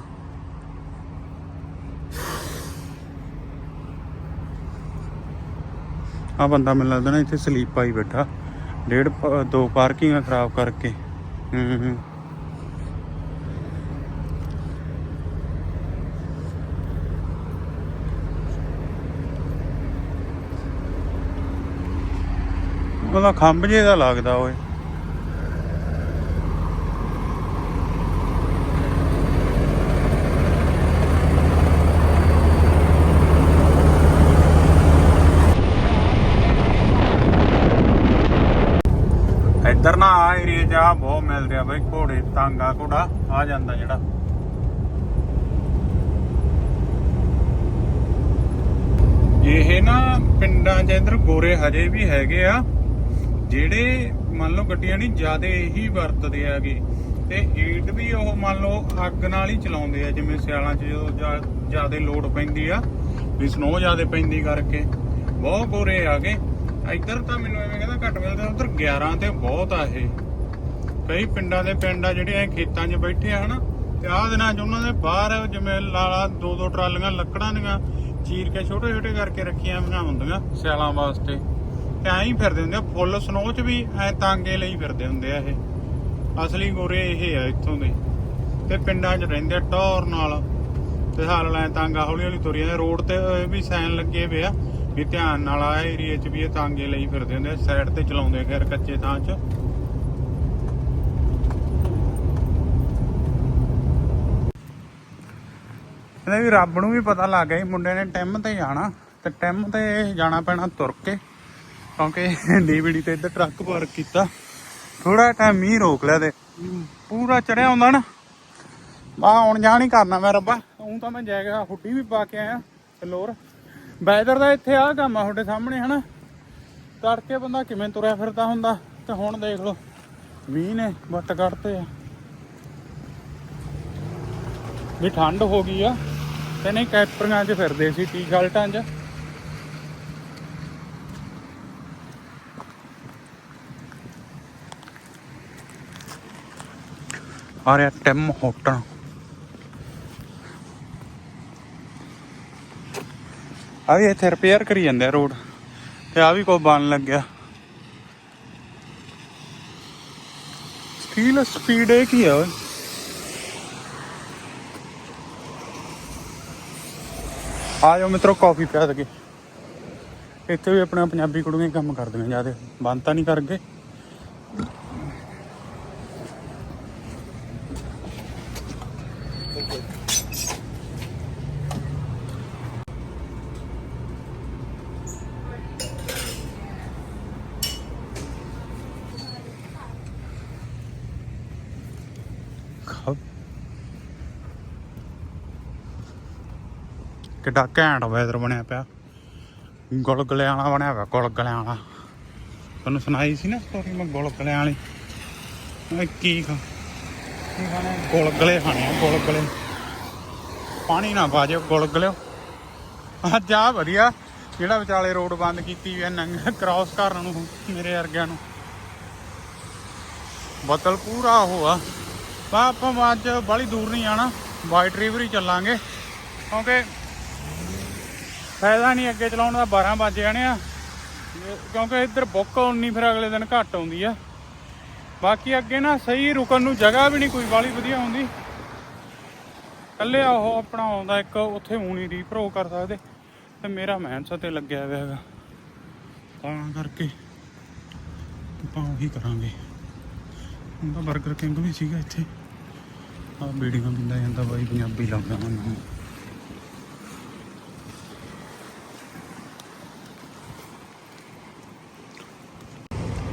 ਆ ਬੰਦਾ ਮੈਨੂੰ ਲੱਗਦਾ ਨਾ ਇੱਥੇ ਸਲੀਪ ਪਾਈ ਬੈਠਾ। ਡੇਢ ਦੋ ਪਾਰਕਿੰਗਾਂ ਖਰਾਬ ਕਰਕੇ। ਹੂੰ ਉਹਦਾ ਖੰਭ ਜੇ ਦਾ ਲੱਗਦਾ ਓਏ ਇੱਧਰ ਨਾ ਆ ਏਰੀਆ 'ਚ ਆ ਬਹੁਤ ਮਿਲਦੇ ਆ ਬਈ ਘੋੜੇ ਤਾਂਗਾ ਘੋੜਾ, ਆ ਜਾਂਦਾ ਜਿਹੜਾ। ਇਹ ਨਾ ਪਿੰਡਾਂ 'ਚ ਇੱਧਰ ਗੋਰੇ ਹਜੇ ਵੀ ਹੈਗੇ ਆ, ਜਿਹੜੇ ਮੰਨ ਲਓ ਗੱਡੀਆਂ ਨਹੀਂ, ਜਿਆਦੇ ਇਹੀ ਵਰਤਦੇ ਆਗੇ ਤੇ ਈਟ ਵੀ ਉਹ ਮੰਨ ਲਓ ਅੱਗ ਨਾਲ ਹੀ ਚਲਾਉਂਦੇ ਆ, ਜਿਵੇਂ ਸਿਆਲਾਂ 'ਚ ਜਦੋਂ ਜਿਆਦੇ ਲੋਡ ਪੈਂਦੀ ਆ, ਵੀ ਸਨੋ ਜਿਆਦੇ ਪੈਂਦੀ ਕਰਕੇ। ਬਹੁਤ ਗੋਰੇ ਆਗੇ ਇੱਧਰ ਤਾਂ ਮੈਨੂੰ ਐਵੇਂ ਕਹਿੰਦਾ ਘੱਟ ਮਿਲਦਾ, ਉਧਰ 11 ਤੇ ਬਹੁਤ ਆ ਇਹ। ਕਈ ਪਿੰਡਾਂ ਦੇ ਪਿੰਡ ਆ ਜਿਹੜੇ ਐ ਖੇਤਾਂ 'ਚ ਬੈਠੇ ਆ ਹਨਾ? ਤੇ ਆਹ ਦਿਨਾਂ 'ਚ ਉਹਨਾਂ ਦੇ ਬਾਹਰ ਜਿਵੇਂ ਲਾਲਾ ਦੋ ਦੋ ਟਰਾਲੀਆਂ ਲੱਕੜਾਂ ਦੀਆਂ ਚੀਰ ਕੇ ਛੋਟੇ ਛੋਟੇ ਕਰਕੇ ਰੱਖੀਆਂ ਹੋਈਆਂ ਹੁੰਦੀਆਂ। ਸਿਆਲਾਂ ਵਾਸਤੇ। ਤੇ ਐਂ ਹੀ ਫਿਰਦੇ ਹੁੰਦੇ ਆ ਫੁੱਲ ਸਨੋ 'ਚ ਵੀ ਐ ਤਾਂਗੇ ਲਈ ਫਿਰਦੇ ਹੁੰਦੇ ਆ ਇਹ। ਅਸਲੀ ਗੋਰੇ ਇਹ ਆ ਇੱਥੋਂ ਦੇ। ਤੇ ਪਿੰਡਾਂ 'ਚ ਰਹਿੰਦੇ ਆ ਟੌਰ ਨਾਲ। ਤੇ ਹਾਲ ਲੈ ਤਾਂਗਾ ਹੌਲੀ ਹੌਲੀ ਤੁਰੀ ਜਾਂਦੇ ਰੋਡ ਤੇ ਵੀ ਸਾਈਨ ਲੱਗੇ ਪਏ ਆ ਵੀ ਧਿਆਨ ਨਾਲ ਆ ਏਰੀਏ 'ਚ ਵੀ ਇਹ ਤਾਂਗੇ ਲਈ ਫਿਰਦੇ ਹੁੰਦੇ ਸਾਈਡ ਤੇ ਚਲਾਉਂਦੇ ਖੈਰ ਕੱਚੇ ਥਾਂ 'ਚ। ਕਹਿੰਦੇ ਵੀ ਰੱਬ ਨੂੰ ਵੀ ਪਤਾ ਲੱਗ ਗਿਆ ਸੀ ਮੁੰਡੇ ਨੇ ਟੈਮ ਤੇ ਜਾਣਾ ਤੇ ਟੈਮ ਤੇ ਜਾਣਾ ਪੈਣਾ ਤੁਰ ਕੇ ਕਿਉਂਕਿ ਡੀਵੀਡੀ ਤੇ ਇੱਧਰ ਟਰੱਕ ਪਾਰਕ ਕੀਤਾ। ਥੋੜਾ ਟਾਈਮ ਮੀਂਹ ਰੋਕ ਲਿਆ ਤੇ। ਪੂਰਾ ਚੜਿਆ ਹੁੰਦਾ ਨਾ। ਬਾ ਹੁਣ ਜਾਣ ਹੀ ਕਰਨਾ ਮੈਂ ਰੱਬਾ। ਉਹ ਤਾਂ ਮੈਂ ਜਾਏਗਾ ਹੁੱਡੀ ਵੀ ਪਾ ਕੇ ਆਇਆ ਤੇ ਵੈਦਰ ਦਾ ਇੱਥੇ ਆ ਕੰਮ ਆ ਤੁਹਾਡੇ ਸਾਹਮਣੇ, ਹਨਾ? ਤੜਕੇ ਬੰਦਾ ਕਿਵੇਂ ਤੁਰਿਆ ਫਿਰਦਾ ਹੁੰਦਾ, ਤੇ ਹੁਣ ਦੇਖ ਲਓ, ਮੀਂਹ ਨੇ ਵੱਟ ਕੱਢਤੇ ਆ। ਵੀ ਠੰਡ ਹੋ ਗਈ ਆ। ਤੇ ਨਹੀਂ ਕੈਪਰੀਆਂ 'ਚ ਫਿਰਦੇ ਸੀ ਟੀ-ਸ਼ਰਟਾਂ 'ਚ। ਆ ਰਿਹਾ ਟਿਮ ਹੋਟਲ ਆ ਵੀ ਇੱਥੇ ਰਿਪੇਅਰ ਕਰੀ ਜਾਂਦੇ ਆ ਰੋਡ, ਤੇ ਆ ਵੀ ਕੋਈ ਬਣ ਲੱਗਿਆ। ਸਟੀਲ ਸਪੀਡ ਇਹ ਕੀ ਆ ਓਏ? ਆ ਜਾਓ ਮਿੱਤਰੋ ਕਾਫੀ ਪਿਆ ਦਗੇ ਇੱਥੇ ਵੀ ਆਪਣਾ ਪੰਜਾਬੀ ਕੁੜੀਆਂ ਕੰਮ ਕਰਦੀਆਂ ਜ਼ਿਆਦਾ। ਬੰਦ ਤਾਂ ਨਹੀਂ ਕਰਗੇ ਕਿੱਡਾ ਘੈਂਟ ਵੈਦਰ ਬਣਿਆ ਪਿਆ। ਗੁਲਗੁਲਿਆਂ ਵਾਲਾ ਬਣਿਆ ਪਿਆ, ਗੁਲਗਲਿਆਂ ਵਾਲਾ। ਤੁਹਾਨੂੰ ਸੁਣਾਈ ਸੀ ਨਾ ਸਟੋਰੀ ਮੈਂ ਗੁਲਗੁਲਿਆਂ ਵਾਲੀ? ਮੈਂ ਕੀ ਖਾ ਕੀ ਖਾਣਾ? ਗੁਲਗੁਲੇ ਖਾਣੇ ਆ, ਗੁਲਗੁਲੇ। ਪਾਣੀ ਨਾ ਬਾਜੇ ਗੁਲਗੁਲਿਓ। ਅੱਜ ਆ ਵਧੀਆ, ਜਿਹੜਾ ਵਿਚਾਲੇ ਰੋਡ ਬੰਦ ਕੀਤੀ ਹੈ ਨੰਗ ਕ੍ਰਾਸ ਕਰਨ ਨੂੰ, ਮੇਰੇ ਵਰਗਿਆਂ ਨੂੰ। ਬਤਲ ਪੂਰਾ ਉਹ ਆ। ਆਪਾਂ ਅੱਜ ਬਾਲੀ ਦੂਰ ਨਹੀਂ ਜਾਣਾ ਵਾਈਟ ਰਿਵਰ ਹੀ ਚੱਲਾਂਗੇ। ਕਿਉਂਕਿ ਫਾਇਦਾ ਨਹੀਂ ਅੱਗੇ ਚਲਾਉਣ ਦਾ 12 ਵਜ ਜਾਣੇ ਆ। ਕਿਉਂਕਿ ਇੱਧਰ ਬੁੱਕ ਉਨੀ ਫਿਰ ਅਗਲੇ ਦਿਨ ਘੱਟ ਆਉਂਦੀ ਆ। ਬਾਕੀ ਅੱਗੇ ਨਾ ਸਹੀ ਰੁਕਣ ਨੂੰ ਜਗ੍ਹਾ ਵੀ ਨਹੀਂ, ਕੋਈ ਵਾਲੀ ਵਧੀਆ ਹੁੰਦੀ। ਕੱਲੇ ਉਹ ਆਪਣਾ ਆਉਂਦਾ, ਇੱਕ ਉੱਥੇ ਊਣੀ ਰੀਪਰੋ ਕਰ ਸਕਦੇ। ਤੇ ਮੇਰਾ ਮੈਂਸ ਤੇ ਲੱਗਿਆ ਹੋਇਆ ਹੈਗਾ। ਤਾਂ ਕਰਕੇ ਆਪਾਂ ਉਹੀ ਕਰਾਂਗੇ। ਹੁਣ ਤਾਂ 버ਗਰ ਕਿੰਗ ਵੀ ਸੀਗਾ ਇੱਥੇ। ਆ ਬੀੜੀਆਂ ਪਿੰਦਾ ਜਾਂਦਾ ਬਾਈ, ਪੰਜਾਬੀ ਲੱਗਦਾ ਮੈਨੂੰ।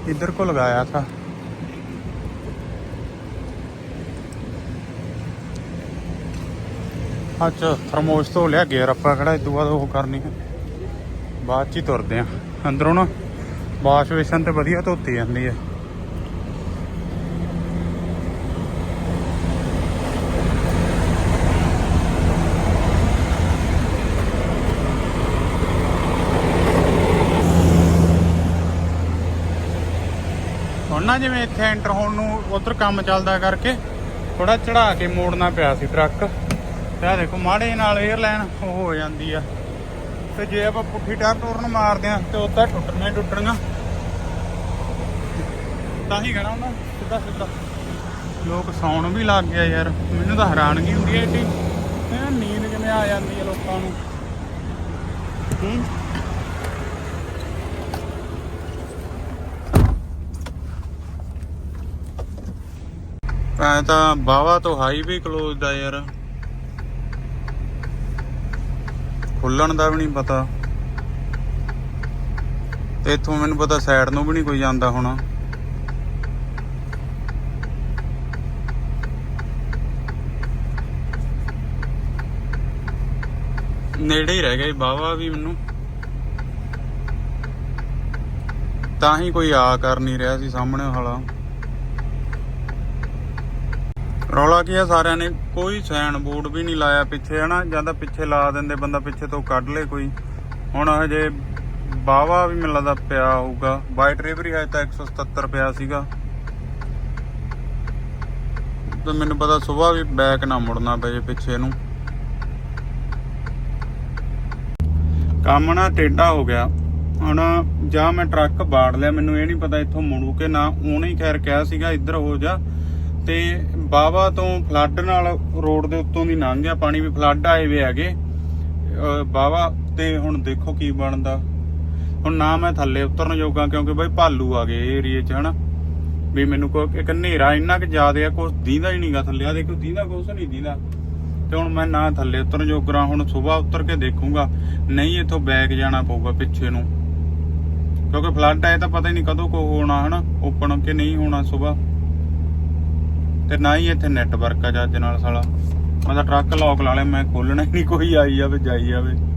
इधर को लगाया था ਅੱਛਾ ਥਰਮੋਸ ਤੋਂ ਲਿਆ ਗੇਅਰ ਆਪਾਂ ਕਿਹੜਾ ਇਦੋਂ ਬਾਅਦ ਉਹ ਕਰਨੀ ਹੈ ਬਾਅਦ ਚ ਹੀ ਤੁਰਦੇ ਆ ਅੰਦਰੋਂ ਨਾ ਵਾਸ਼ ਵੇਸ਼ਨ ਤੇ ਵਧੀਆ ਧੋਤੀ ਜਾਂਦੀ ਹੈ ਨਾ ਜਿਵੇਂ ਇੱਥੇ ਐਂਟਰ ਹੋਣ ਨੂੰ ਉਧਰ ਕੰਮ ਚੱਲਦਾ ਕਰਕੇ ਥੋੜਾ ਚੜਾ ਕੇ ਮੋੜਨਾ ਪਿਆ ਸੀ ਟਰੱਕ। ਤੇ ਆ ਦੇਖੋ ਮਾੜੇ ਨਾਲ 에ਅਰਲਾਈਨ ਉਹ ਹੋ ਜਾਂਦੀ ਆ। ਤੇ ਜੇ ਆਪਾਂ ਪੁੱਠੀ ਟਾਰ ਟੋਰਨ ਮਾਰਦੇ ਆ ਤੇ ਉੱਦਾਂ ਟੁੱਟਣਾ ਹੀ ਟੁੱਟਣੀਆਂ। ਤਾਂ ਹੀ ਕਹਿਣਾ ਉਹਨਾਂ ਸਿੱਧਾ ਸਿੱਧਾ। ਲੋਕ ਸੌਣ ਵੀ ਲੱਗ ਗਿਆ ਯਾਰ, ਮੈਨੂੰ ਤਾਂ ਹੈਰਾਨਗੀ ਹੁੰਦੀ ਐ ਏਡੀ ਨੀਂਦ ਕਿਵੇਂ ਆ ਜਾਂਦੀ ਹੈ ਲੋਕਾਂ ਨੂੰ? ਹੂੰ। ਐ ਤਾਂ ਬਾਵਾ ਤੋਂ ਹਾਈਵੇ ਕਲੋਜ਼ ਦਾ ਯਾਰ। ਖੁੱਲਣ ਦਾ ਵੀ ਨਹੀਂ ਪਤਾ। ਤੇ ਇੱਥੋਂ ਮੈਨੂੰ ਪਤਾ ਸਾਈਡ ਨੂੰ ਵੀ ਨਹੀਂ ਕੋਈ ਜਾਂਦਾ ਹੋਣਾ। ਨੇੜੇ ਹੀ ਰਹਿ ਗਿਆ ਬਾਵਾ ਵੀ ਮੈਨੂੰ। ਤਾਂ ਹੀ ਕੋਈ ਆ ਕਰ ਨਹੀਂ ਰਿਹਾ ਸੀ ਸਾਹਮਣੇ ਹਾਲਾ ਰੌਲਾ ਕੀ ਆ ਸਾਰਿਆਂ ਨੇ? ਕੋਈ ਸਾਈਨ ਬੋਰਡ ਵੀ ਨਹੀਂ ਲਾਇਆ ਪਿੱਛੇ, ਹਨਾ? ਜਾਂ ਤਾਂ ਪਿੱਛੇ ਲਾ ਦਿੰਦੇ ਬੰਦਾ, ਪਿੱਛੇ ਤੋਂ ਕੱਢ ਲੇ ਕੋਈ। ਹੁਣ ਹਜੇ ਬਾਵਾ ਵੀ ਮੈਨੂੰ ਲੱਗਦਾ ਪਿਆ ਹੋਊਗਾ। ਵਾਈਟ ਰਿਵਰ ਹਜੇ ਤਾਂ 177 ਪਿਆ ਸੀਗਾ। ਤੇ ਮੈਨੂੰ ਪਤਾ ਸਵੇਰ ਵੀ ਬੈਕ ਨਾ ਮੁੜਨਾ ਪਏ ਪਿੱਛੇ ਨੂੰ। ਕੰਮ ਨਾ ਟੇਢਾ ਹੋ ਗਿਆ। ਹੁਣ ਜਾਂ ਮੈਂ ਟਰੱਕ ਬਾੜ ਲਿਆ, ਮੈਨੂੰ ਇਹ ਨਹੀਂ ਪਤਾ ਇੱਥੋਂ ਮੁੜੂ ਕਿ ਨਾ। ਉਹਨੇ ਹੀ ਖੈਰ ਕਿਹਾ ਸੀਗਾ, ਇੱਧਰ ਹੋ ਜਾ। ਤੇ ਬਾਵਾ ਤੋਂ ਫਲੱਡ ਨਾਲ ਰੋਡ ਦੇ ਉੱਤੋਂ ਦੀ ਲੰਘ ਗਿਆ, ਪਾਣੀ ਵੀ ਫਲੱਡ ਆਏ ਵੇ ਹੈਗੇ। ਬਾਵਾ ਤੇ ਹੁਣ ਦੇਖੋ ਕੀ ਬਣਦਾ। ਹੁਣ ਨਾ ਮੈਂ ਥੱਲੇ ਉਤਰਨ ਜੋਗਾ ਕਿਉਂਕਿ ਬਈ ਭਾਲੂ ਆ ਗਏ ਏਰੀਏ 'ਚ, ਹਨਾ। ਵੀ ਮੈਨੂੰ ਕੋ ਇੱਕ ਹਨੇਰਾ ਇੰਨਾ ਕਿ ਜ਼ਿਆਦਾ ਆ, ਕੁਛ ਦੀਂਦਾ ਹੀ ਨਹੀਂਗਾ ਥੱਲੇ। ਆ ਦੇਖੋ ਦੀਂਦਾ, ਕੁਛ ਨਹੀਂ ਦੀਂਦਾ। ਤੇ ਹੁਣ ਮੈਂ ਨਾ ਥੱਲੇ ਉਤਰਨ ਜੋਗਰਾ ਹੁਣ ਸਵੇਰ ਉਤਰ ਕੇ ਦੇਖੂੰਗਾ। ਨਹੀਂ ਇੱਥੋਂ ਬੈਕ ਜਾਣਾ ਪਊਗਾ ਪਿੱਛੇ ਨੂੰ। ਕਿਉਂਕਿ ਫਲੱਡ ਆਏ ਤਾਂ ਪਤਾ ਹੀ ਨਹੀਂ ਕਦੋਂ ਕੋ ਹੋਣਾ, ਹਨਾ। ਓਪਨ ਕਿ ਨਹੀਂ ਹੋਣਾ ਸਵੇਰ। ਤੇ ਨਾ ਹੀ ਇੱਥੇ ਨੈਟਵਰਕ ਆ ਜੱਜ ਨਾਲ ਸਾਲਾ। ਮੈਂ ਤਾਂ ਟਰੱਕ ਲੌਕ ਲਾ ਲਿਆ ਮੈਂ ਖੋਲਣਾ ਹੀ ਨਹੀਂ, ਕੋਈ ਆਈ ਜਾਵੇ, ਜਾਈ ਜਾਵੇ।